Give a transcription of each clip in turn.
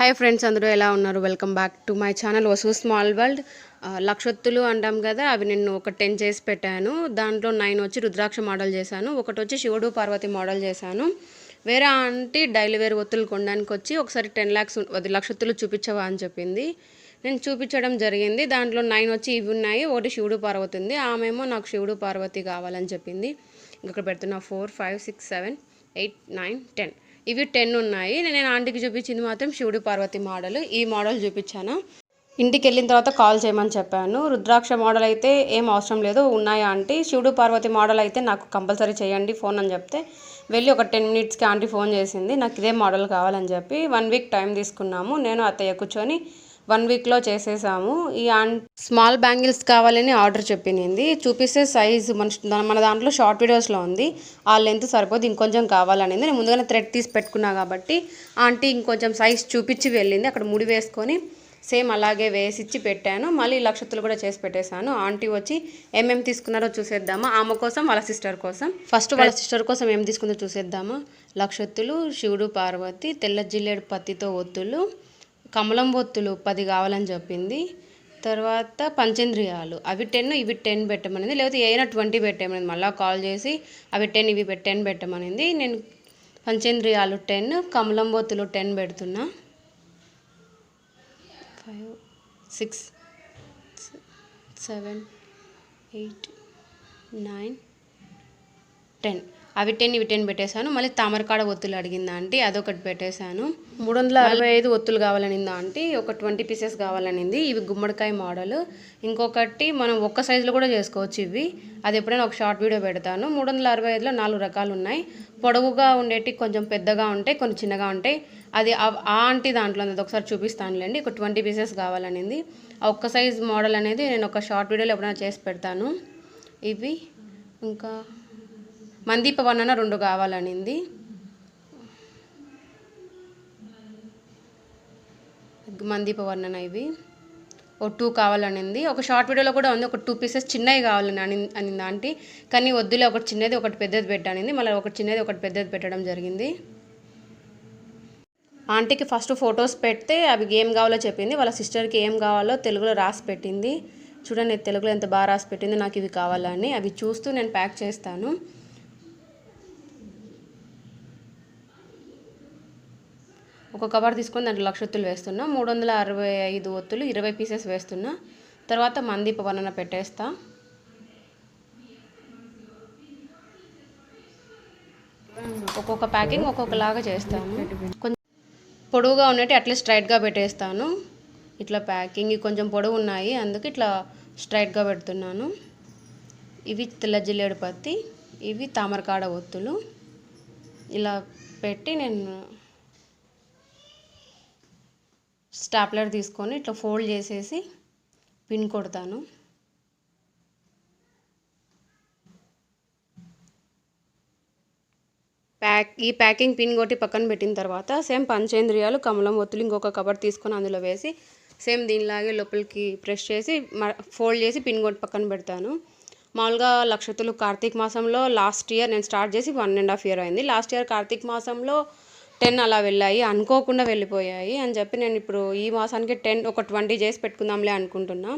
Hi friends అందరూ ఎలా ఉన్నారు? Welcome back to my channel Vasu small world లక్షత్తులు లక్షొత్తులు అంటాం కదా అవి నేను ఒక టెన్ చేసి పెట్టాను. దాంట్లో నైన్ వచ్చి రుద్రాక్ష మోడల్ చేశాను. ఒకటి వచ్చి శివుడు పార్వతి మోడల్ చేశాను. వేరే ఆంటీ డైలీ వేర్ ఒత్తులు కొనడానికి వచ్చి ఒకసారి టెన్ ల్యాక్స్ అది లక్షొత్తులు చూపించవా అని చెప్పింది. నేను చూపించడం జరిగింది. దాంట్లో నైన్ వచ్చి ఇవి ఉన్నాయి ఒకటి శివుడు పార్వతి ఉంది. ఆమెమో నాకు శివుడు పార్వతి కావాలని చెప్పింది. ఇక్కడ పెడుతున్నా four five six seven eight nine ten ఇవి టెన్ ఉన్నాయి. నేను ఆంటీకి చూపించింది మాత్రం శివుడు పార్వతి మోడల్. ఈ మోడల్ చూపించాను. ఇంటికి వెళ్ళిన తర్వాత కాల్ చేయమని చెప్పాను. రుద్రాక్ష మోడల్ అయితే ఏం అవసరం లేదు. ఉన్నాయా ఆంటీ? శివుడు పార్వతి మోడల్ అయితే నాకు కంపల్సరీ చేయండి ఫోన్ అని చెప్తే. వెళ్ళి ఒక టెన్ మినిట్స్కి ఆంటీ ఫోన్ చేసింది. నాకు ఇదే మోడల్ కావాలని చెప్పి వన్ వీక్ టైం తీసుకున్నాము. నేను అత్తయ్య కూర్చొని వన్ వీక్లో చేసేసాము. ఈ స్మాల్ బ్యాంగిల్స్ కావాలని ఆర్డర్ చెప్పినింది చూపిస్తే సైజ్ మన మన దాంట్లో షార్ట్ వీడియోస్లో ఉంది. ఆ లెంత్ సరిపోదు ఇంకొంచెం కావాలనింది. నేను ముందుగానే థ్రెడ్ తీసి పెట్టుకున్నా కాబట్టి ఆంటీ ఇంకొంచెం సైజ్ చూపించి వెళ్ళింది. అక్కడ ముడి వేసుకొని సేమ్ అలాగే వేసిచ్చి పెట్టాను. మళ్ళీ లక్షతులు కూడా చేసి పెట్టేశాను. ఆంటీ వచ్చి ఏమేమి తీసుకున్నారో చూసేద్దామా. ఆమె కోసం వాళ్ళ సిస్టర్ కోసం. ఫస్ట్ వాళ్ళ సిస్టర్ కోసం ఏం తీసుకుందో చూసేద్దామా. లక్షత్తులు శివుడు పార్వతి తెల్ల జిల్లేడు పత్తితో ఒత్తులు కమలం బొత్తులు పది కావాలని చెప్పింది. తర్వాత పంచేంద్రియాలు. అవి టెన్ ఇవి టెన్ పెట్టమనింది. లేకపోతే ఏదైనా ట్వంటీ పెట్టమనింది. మళ్ళీ కాల్ చేసి అవి టెన్ ఇవి టెన్ పెట్టమనింది. నేను పంచేంద్రియాలు టెన్ కమలం బొత్తులు టెన్ పెడుతున్నా. Five six seven eight nine ten అవి టెన్ ఇవి టెన్ పెట్టేశాను. మళ్ళీ తామరకాడ ఒత్తులు అడిగిందా ఆంటీ అదొకటి పెట్టేశాను. మూడు వందల అరవై ఐదు ఒత్తులు కావాలనిందా ఆంటీ? ఒక ట్వంటీ పీసెస్ కావాలనింది. ఇవి గుమ్మడికాయ మోడల్. ఇంకొకటి మనం ఒక్క సైజులో కూడా చేసుకోవచ్చు ఇవి. అది ఎప్పుడైనా ఒక షార్ట్ వీడియో పెడతాను. మూడు వందల అరవై ఐదులో నాలుగు రకాలు ఉన్నాయి పొడవుగా ఉండేటి కొంచెం పెద్దగా ఉంటాయి కొన్ని చిన్నగా ఉంటాయి. అది ఆ ఆంటీ దాంట్లో ఉంది అది ఒకసారి చూపిస్తానులేండి. ఒక ట్వంటీ పీసెస్ కావాలనింది. ఆ ఒక్క సైజ్ మోడల్ అనేది నేను ఒక షార్ట్ వీడియోలో ఎప్పుడైనా చేసి పెడతాను. ఇవి ఇంకా మందీప వర్ణన రెండు కావాలనింది. మందీప వర్ణన ఇవి. ఓ టూ కావాలనింది. ఒక షార్ట్ వీడియోలో కూడా ఉంది. ఒక టూ పీసెస్ చిన్నవి కావాలని అని అనింది ఆంటీ. కానీ వద్దులే ఒకటి చిన్నది ఒకటి పెద్దది పెట్టానింది. మళ్ళీ ఒకటి చిన్నది ఒకటి పెద్దది పెట్టడం జరిగింది. ఆంటీకి ఫస్ట్ ఫొటోస్ పెడితే అవి ఏం కావాలో చెప్పింది. వాళ్ళ సిస్టర్కి ఏం కావాలో తెలుగులో రాసి పెట్టింది. చూడండి తెలుగులో ఎంత బాగా రాసి పెట్టింది నాకు ఇవి కావాలని. అవి చూస్తూ నేను ప్యాక్ చేస్తాను. ఒక కవర్ తీసుకొని దాంట్లో లక్ష ఒత్తులు వేస్తున్నా. మూడు వందల అరవై ఐదు ఒత్తులు ఇరవై పీసెస్ వేస్తున్నా. తర్వాత మందీప వలన పెట్టేస్తా ఒక్కొక్క ప్యాకింగ్ ఒక్కొక్కలాగా చేస్తాను. కొంచెం పొడవుగా ఉన్నట్టు అట్లా స్ట్రైట్గా పెట్టేస్తాను. ఇట్లా ప్యాకింగ్ కొంచెం పొడవు ఉన్నాయి. అందుకు ఇట్లా స్ట్రైట్గా పెడుతున్నాను. ఇవి తెల్ల జిల్లేడు పత్తి ఇవి తామరకాడ ఒత్తులు. ఇలా పెట్టి నేను స్టాప్లర్ తీసుకొని ఇట్లా ఫోల్డ్ చేసేసి పిన్ కొడతాను. ప్యాక్ ఈ ప్యాకింగ్ పిన్ కొట్టి పక్కన పెట్టిన తర్వాత సేమ్ పంచేంద్రియాలు కమలం ఒత్తులు ఇంకొక కవర్ తీసుకొని అందులో వేసి సేమ్ దీనిలాగే లోపలికి ప్రెస్ చేసి ఫోల్డ్ చేసి పిన్ కొట్టి పక్కన పెడతాను. మామూలుగా లక్షతులు కార్తీక మాసంలో లాస్ట్ ఇయర్ నేను స్టార్ట్ చేసి వన్ అండ్ హాఫ్ ఇయర్ అయింది. లాస్ట్ ఇయర్ కార్తీక మాసంలో టెన్ అలా వెళ్ళాయి. అనుకోకుండా వెళ్ళిపోయాయి అని చెప్పి నేను ఇప్పుడు ఈ మాసానికి టెన్ ఒక ట్వంటీ చేసి పెట్టుకుందాంలే అనుకుంటున్నా.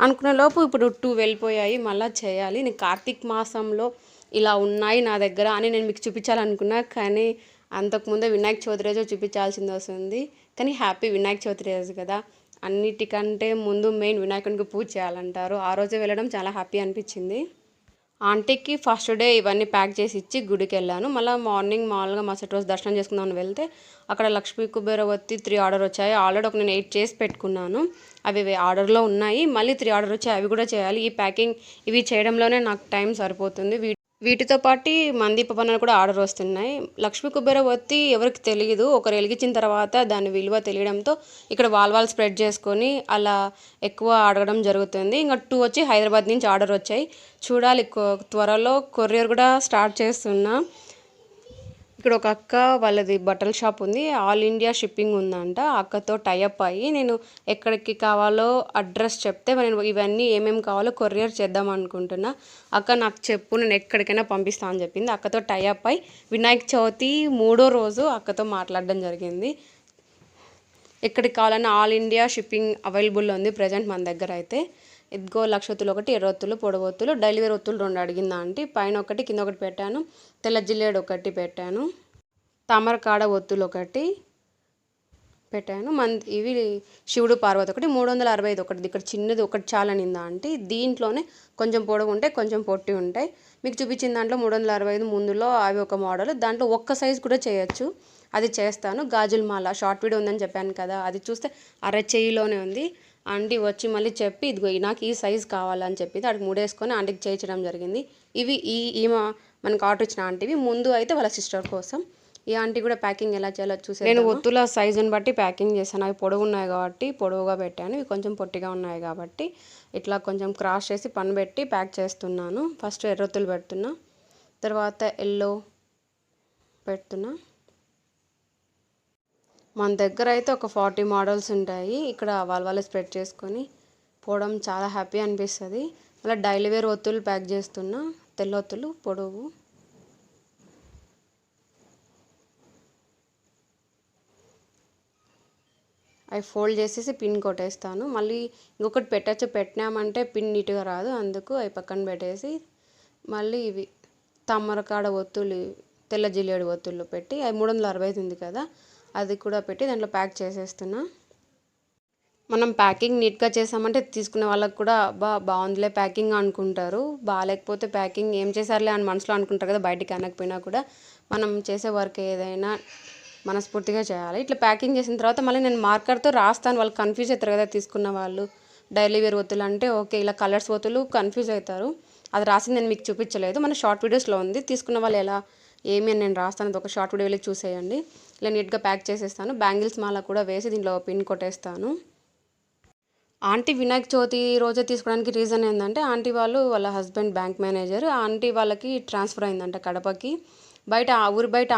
అనుకున్న లోపు ఇప్పుడు టూ వెళ్ళిపోయాయి. మళ్ళీ చేయాలి. నేను కార్తీక్ మాసంలో ఇలా ఉన్నాయి నా దగ్గర అని నేను మీకు చూపించాలనుకున్నా కానీ అంతకుముందే వినాయక చవితి రోజు చూపించాల్సింది వస్తుంది. కానీ హ్యాపీ వినాయక చవితి రోజు కదా. అన్నిటికంటే ముందు మెయిన్ వినాయకునికి పూజ చేయాలంటారు. ఆ రోజే వెళ్ళడం చాలా హ్యాపీ అనిపించింది. ఆంటీకి ఫస్ట్ డే ఇవన్నీ ప్యాక్ చేసి ఇచ్చి గుడికి వెళ్ళాను మళ్ళీ మార్నింగ్ మామూలుగా మరుసటి రోజు దర్శనం చేసుకుందామని వెళ్తే అక్కడ లక్ష్మీ కుబేరవతి త్రీ ఆర్డర్ వచ్చాయి. ఆల్రెడీ ఒక నేను ఎయిట్ చేసి పెట్టుకున్నాను. అవి వే- ఆర్డర్లో ఉన్నాయి. మళ్ళీ త్రీ ఆర్డర్ వచ్చాయి. అవి కూడా చేయాలి. ఈ ప్యాకింగ్ ఇవి చేయడంలోనే నాకు టైం సరిపోతుంది. వీటితో పాటు మందీప పనులు కూడా ఆర్డర్ వస్తున్నాయి. లక్ష్మీ కుబేరవతి ఎవరికి తెలియదు. ఒకరు వెలిగించిన తర్వాత దాని విలువ తెలియడంతో ఇక్కడ వాల్ వాల్ స్ప్రెడ్ చేసుకొని అలా ఎక్కువ అడగడం జరుగుతుంది. ఇంకా టూ వచ్చి హైదరాబాద్ నుంచి ఆర్డర్ వచ్చాయి. చూడాలి త్వరలో కొరియర్ కూడా స్టార్ట్ చేస్తున్నా. ఇక్కడ ఒక అక్క వాళ్ళది బట్టల షాప్ ఉంది. ఆల్ ఇండియా షిప్పింగ్ ఉందంట. అక్కతో టైఅప్ అయ్యి నేను ఎక్కడికి కావాలో అడ్రస్ చెప్తే నేను ఇవన్నీ ఏమేమి కావాలో కొరియర్ చేద్దాం అనుకుంటున్నా. అక్క నాకు చెప్పు నేను ఎక్కడికైనా పంపిస్తా అని చెప్పింది. అక్కతో టైఅప్ అయి వినాయక చవితి మూడో రోజు అక్కతో మాట్లాడడం జరిగింది. ఎక్కడికి కావాలన్నా ఆల్ ఇండియా షిప్పింగ్ అవైలబుల్ ఉంది ప్రజెంట్ మన దగ్గర అయితే. ఇదిగో లక్షొత్తులు ఒకటి ఎర్రొత్తులు పొడవొత్తులు డెలివరీ ఒత్తులు రెండు అడిగిందా ఆంటీ? పైన ఒకటి కింద ఒకటి పెట్టాను. తెల్ల జిల్లేడు ఒకటి పెట్టాను. తామరకాడ ఒత్తులు ఒకటి పెట్టాను. మన ఇవి శివుడు పార్వతి ఒకటి మూడు వందల అరవై ఐదు ఒకటి ఇక్కడ చిన్నది ఒకటి చాలనిందా అంటే దీంట్లోనే కొంచెం పొడవు ఉంటాయి కొంచెం పొట్టి ఉంటాయి. మీకు చూపించిన దాంట్లో మూడు వందల అరవై ఐదు ముందులో అవి ఒక మోడల్. దాంట్లో ఒక్క సైజ్ కూడా చేయొచ్చు. అది చేస్తాను. గాజుల మాల షార్ట్ వీడియో ఉందని చెప్పాను కదా. అది చూస్తే అర ఉంది. ఆంటీ వచ్చి మళ్ళీ చెప్పి ఇదిగో నాకు ఈ సైజ్ కావాలని చెప్పి అక్కడికి మూడేసుకొని ఆంటీకి చేయించడం జరిగింది. ఇవి ఈ ఈమె మనకు ఆర్డర్ ఇచ్చిన ఆంటీవి. ముందు అయితే వాళ్ళ సిస్టర్ కోసం ఈ ఆంటీ కూడా ప్యాకింగ్ ఎలా చేయాలో చూసే నేను ఒత్తుల సైజుని బట్టి ప్యాకింగ్ చేశాను. అవి పొడవు ఉన్నాయి కాబట్టి పొడవుగా పెట్టాను. ఇవి కొంచెం పొట్టిగా ఉన్నాయి కాబట్టి ఇట్లా కొంచెం క్రాస్ చేసి పని పెట్టి ప్యాక్ చేస్తున్నాను. ఫస్ట్ ఎర్రొత్తులు పెడుతున్నా. తర్వాత ఎల్లో పెడుతున్నా. మన దగ్గర అయితే ఒక ఫార్టీ మోడల్స్ ఉంటాయి. ఇక్కడ వాళ్ళ వాళ్ళే స్ప్రెడ్ చేసుకొని పోవడం చాలా హ్యాపీ అనిపిస్తుంది. మళ్ళీ డైలీ వేర్ ఒత్తులు ప్యాక్ చేస్తున్నా. తెల్లొత్తులు పొడవు. అవి ఫోల్డ్ చేసేసి పిన్ కొట్టేస్తాను. మళ్ళీ ఇంకొకటి పెట్టచ్చు పెట్టినామంటే పిన్ నీట్గా రాదు. అందుకు అవి పక్కన పెట్టేసి మళ్ళీ ఇవి తమ్మరకాడ ఒత్తులు తెల్ల జిల్లేడు ఒత్తులు పెట్టి అవి మూడు వందల అరవై ఉంది కదా. అది కూడా పెట్టి దాంట్లో ప్యాక్ చేసేస్తున్నా. మనం ప్యాకింగ్ నీట్గా చేసామంటే తీసుకునే వాళ్ళకి కూడా బా బాగుందిలే ప్యాకింగ్ అనుకుంటారు. బాగాలేకపోతే ప్యాకింగ్ ఏం చేశారులే అని మనసులో అనుకుంటారు కదా బయటికి అనకపోయినా కూడా. మనం చేసే వర్క్ ఏదైనా మనస్ఫూర్తిగా చేయాలి. ఇట్లా ప్యాకింగ్ చేసిన తర్వాత మళ్ళీ నేను మార్కర్తో రాస్తాను. వాళ్ళు కన్ఫ్యూజ్ అవుతారు కదా తీసుకున్న వాళ్ళు. డైలీ వేర్ ఒత్తులు అంటే ఓకే ఇలా కలర్స్ ఒత్తులు కన్ఫ్యూజ్ అవుతారు. అది రాసింది నేను మీకు చూపించలేదు. మన షార్ట్ వీడియోస్లో ఉంది. తీసుకున్న వాళ్ళు ఎలా ఏమి అని నేను రాస్తాను. ఒక షార్ట్ వీడియో వెళ్ళి చూసేయండి. ఇలా నీట్గా ప్యాక్ చేసేస్తాను. బ్యాంగిల్స్ మాల కూడా వేసి దీంట్లో పిన్ కొట్టేస్తాను. ఆంటీ వినాయక చవితి రోజే తీసుకోవడానికి రీజన్ ఏంటంటే ఆంటీ వాళ్ళు వాళ్ళ హస్బెండ్ బ్యాంక్ మేనేజర్ ఆంటీ వాళ్ళకి ట్రాన్స్ఫర్ అయిందంట కడపకి. బయట ఆ ఊరి బయట